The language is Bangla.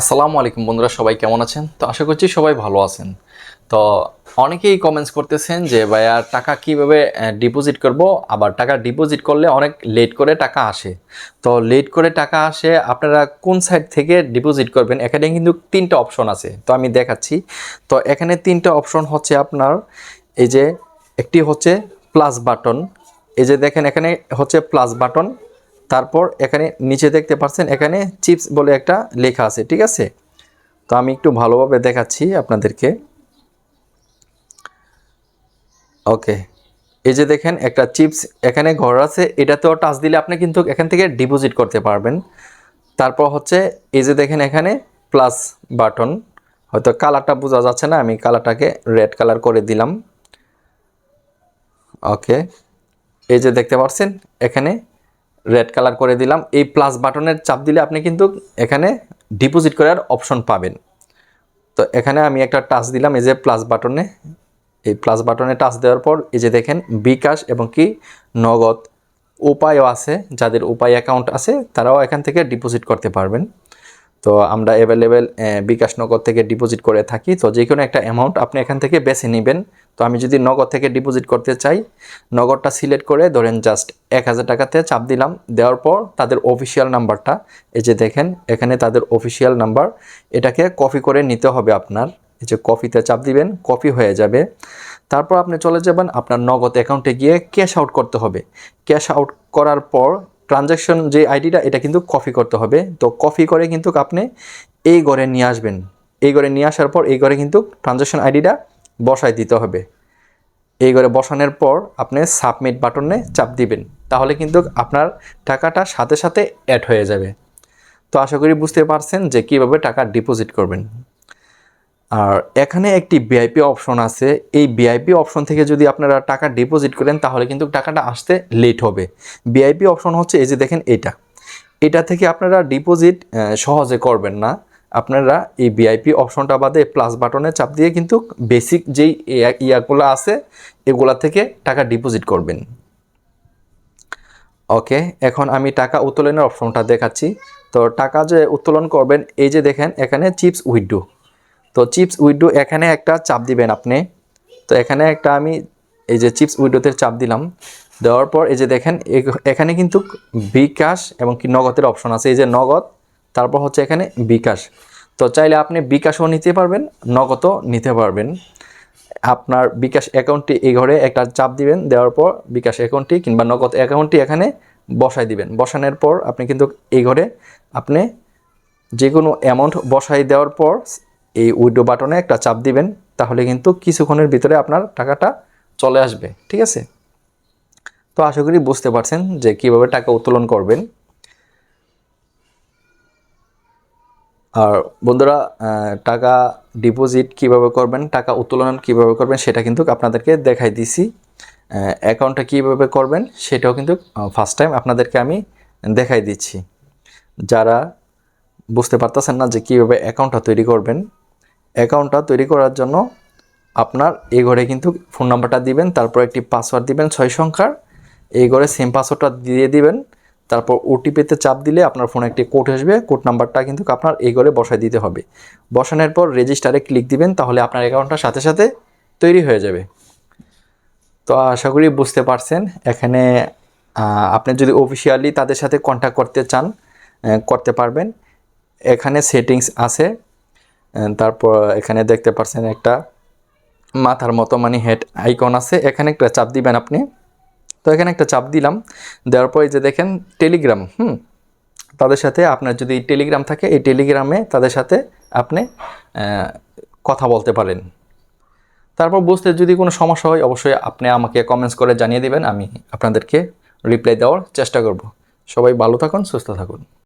আসসালামু আলাইকুম বন্ধুরা, সবাই কেমন আছেন? তো আশা করছি সবাই ভালো আছেন। তো অনেকেই কমেন্টস করতেছেন যে, ভাইয়া, টাকা কীভাবে ডিপোজিট করব? আবার টাকা ডিপোজিট করলে অনেক লেট করে টাকা আসে। তো লেট করে টাকা আসে, আপনারা কোন সাইড থেকে ডিপোজিট করবেন? এখানে কিন্তু তিনটা অপশন আছে, তো আমি দেখাচ্ছি। তো এখানে তিনটা অপশন হচ্ছে আপনার, এই যে একটি হচ্ছে প্লাস বাটন এই যে দেখেন, এখানে হচ্ছে প্লাস বাটন তারপর এখানে নিচে দেখতে পাচ্ছেন এখানে চিপস বলে একটা লেখা আছে, ঠিক আছে? তো আমি একটু ভালোভাবে দেখাচ্ছি আপনাদেরকে। ওকে, এই যে দেখেন একটা চিপস এখানে ঘর আছে, এটাতেও টাচ দিলে আপনি কিন্তু এখান থেকে ডিপোজিট করতে পারবেন। তারপর হচ্ছে এই যে দেখেন এখানে প্লাস বাটন, হয়তো কালারটা বোঝা যাচ্ছে না, আমি কালারটাকে রেড কালার করে দিলাম। ওকে, এই যে দেখতে পাচ্ছেন এখানে রেড কালার করে দিলাম। এই প্লাস বাটনের চাপ দিলে আপনি কিন্তু এখানে ডিপোজিট করার অপশন পাবেন। তো এখানে আমি একটা টাচ দিলাম, এই যে প্লাস বাটনে এই প্লাস বাটনে টাচ দেওয়ার পর এই যে দেখেন বিকাশ এবং কি নগদ। উপায়ও আছে, যাদের উপায় অ্যাকাউন্ট আছে, তারাও এখান থেকে ডিপোজিট করতে পারবেন। তো আমরা অ্যাভেলেবেল বিকাশ নগদ থেকে ডিপোজিট করে থাকি। তো যে কোনো একটা অ্যামাউন্ট আপনি এখান থেকে বেছে নেবেন। তো আমি যদি নগদ থেকে ডিপোজিট করতে চাই, নগদটা সিলেক্ট করে ধরেন জাস্ট এক হাজার টাকাতে চাপ দিলাম। দেওয়ার পর তাদের অফিসিয়াল নাম্বারটা এই যে দেখেন, এখানে তাদের অফিসিয়াল নাম্বার এটাকে কপি করে নিতে হবে আপনার। এই যে কপিতে চাপ দিবেন কপি হয়ে যাবে। তারপর আপনি চলে যাবেন আপনার নগদ অ্যাকাউন্টে গিয়ে ক্যাশ আউট করতে হবে। ক্যাশ আউট করার পর ট্রানজ্যাকশন যে আইডিটা এটা কিন্তু কপি করতে হবে। তো কপি করে কিন্তু আপনি এই ঘরে নিয়ে আসবেন। এই ঘরে নিয়ে আসার পর এই ঘরে কিন্তু ট্রানজ্যাকশন আইডিটা বসাই দিতে হবে। এই ঘরে বসানোর পর আপনি সাবমিট বাটনে চাপ দিবেন। তাহলে কিন্তু আপনার টাকাটা সাথে সাথে অ্যাড হয়ে যাবে। তো আশা করি বুঝতে পারছেন যে কীভাবে টাকা ডিপোজিট করবেন। আর এখানে একটি ভিআইপি অপশন আছে। এই ভিআইপি অপশন থেকে যদি আপনারা টাকা ডিপোজিট করেন, তাহলে কিন্তু টাকাটা আসতে লেট হবে। ভিআইপি অপশন হচ্ছে এই যে দেখেন এটা। এটা থেকে আপনারা ডিপোজিট সহজে করবেন না। আপনারা এই ভিআইপি অপশনটা বাদে প্লাস বাটনে চাপ দিয়ে কিন্তু বেসিক যেই ইয়া- ইয়াগুলো আছে, এগুলা থেকে টাকা ডিপোজিট করবেন। ওকে, এখন আমি টাকা উত্তোলনের অপশনটা দেখাচ্ছি। তো টাকা যে উত্তোলন করবেন, এই যে দেখেন, এখানে চিপস উইডো। তো চিপস উইডো এখানে একটা চাপ দিবেন আপনি। তো এখানে একটা আমি এই যে চিপস উইডোতে চাপ দিলাম। দেওয়ার পর এই যে দেখেন এখানে কিন্তু বিকাশ এবং কি নগদের অপশন আছে। এই যে নগদ, তারপর হচ্ছে এখানে বিকাশ তো চাইলে আপনি বিকাশও নিতে পারবেন, নগদও নিতে পারবেন। আপনার বিকাশ অ্যাকাউন্টটি এই ঘরে একটা চাপ দিবেন, দেওয়ার পর বিকাশ অ্যাকাউন্টটি কিংবা নগদ অ্যাকাউন্টটি এখানে বসাই দিবেন। বসানোর পর আপনি কিন্তু এই ঘরে আপনি যে কোনো অ্যামাউন্ট বসাই দেওয়ার পর এই উইডো বাটনে একটা চাপ দিবেন, তাহলে কিন্তু কিছুক্ষণের ভিতরে আপনার টাকাটা চলে আসবে, ঠিক আছে? তো আশা করি বুঝতে পারছেন যে কীভাবে টাকা উত্তোলন করবেন। আর বন্ধুরা টাকা ডিপোজিট কীভাবে করবেন, টাকা উত্তোলন কীভাবে করবেন, সেটা কিন্তু আপনাদেরকে দেখাই দিছি। অ্যাকাউন্টটা কীভাবে করবেন, সেটাও কিন্তু ফার্স্ট টাইম আপনাদেরকে আমি দেখাই দিচ্ছি। যারা বুঝতে পারতেছেন না যে কীভাবে অ্যাকাউন্টটা তৈরি করবেন অ্যাকাউন্টটা তৈরি করার জন্য আপনার এই ঘরে কিন্তু ফোন নাম্বারটা দিবেন, তারপর একটি পাসওয়ার্ড দিবেন, ছয় সংখ্যার। এই ঘরে সেম পাসওয়ার্ডটা দিয়ে দিবেন, তারপর ওটিপিতে চাপ দিলে আপনার ফোনে একটি কোড আসবে, কোড নাম্বারটা কিন্তু আপনার এই ঘরে বসায় দিতে হবে। বসানোর পর রেজিস্টারে ক্লিক দিবেন, তাহলে আপনার অ্যাকাউন্টটা সাথে সাথে তৈরি হয়ে যাবে। তো আশা করি বুঝতে পারছেন। এখানে আপনি যদি অফিসিয়ালি তাদের সাথে কন্ট্যাক্ট করতে চান করতে পারবেন। এখানে সেটিংস আছে। তারপর এখানে দেখতে পাচ্ছেন একটা মাথার মতো মানে হেড আইকন আছে। এখানে একটা চাপ দিবেন আপনি। তো এখানে একটা চাপ দিলাম। দেওয়ার পর যে দেখেন টেলিগ্রাম হুম। তাদের সাথে আপনার যদি টেলিগ্রাম থাকে, এই টেলিগ্রামে তাদের সাথে আপনি কথা বলতে পারেন। তারপর বুঝতে যদি কোনো সমস্যা হয়, অবশ্যই আপনি আমাকে কমেন্টস করে জানিয়ে দেবেন। আমি আপনাদেরকে রিপ্লাই দেওয়ার চেষ্টা করব। সবাই ভালো থাকুন, সুস্থ থাকুন।